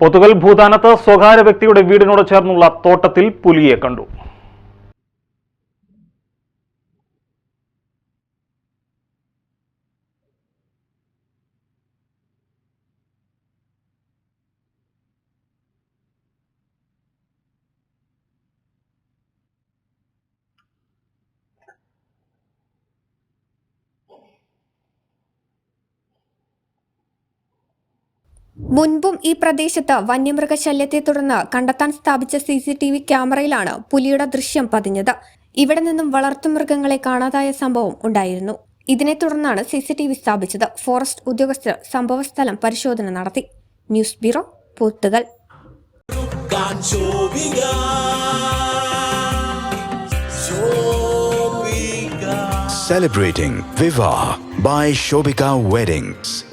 Pothukal ഭൂതാനത്ത് സ്വകാര്യ വ്യക്തിയുടെ വീടിനോട് ചേർന്നുള്ള തോട്ടത്തിൽ പുലിയെ കണ്ടു. മുൻപും ഈ പ്രദേശത്ത് വന്യമൃഗശല്യത്തെ തുടർന്ന് കണ്ടെത്താൻ സ്ഥാപിച്ച സി സി ടി വി ക്യാമറയിലാണ് പുലിയുടെ ദൃശ്യം പതിഞ്ഞത്. ഇവിടെ നിന്നും വളർത്തുമൃഗങ്ങളെ കാണാതായ സംഭവം ഉണ്ടായിരുന്നു. ഇതിനെ തുടർന്നാണ് സി സി ടി വി സ്ഥാപിച്ചത്. ഫോറസ്റ്റ് ഉദ്യോഗസ്ഥർ സംഭവസ്ഥലം പരിശോധന നടത്തി. News bureau Pothukal Celebrating Viva by Shobika Weddings.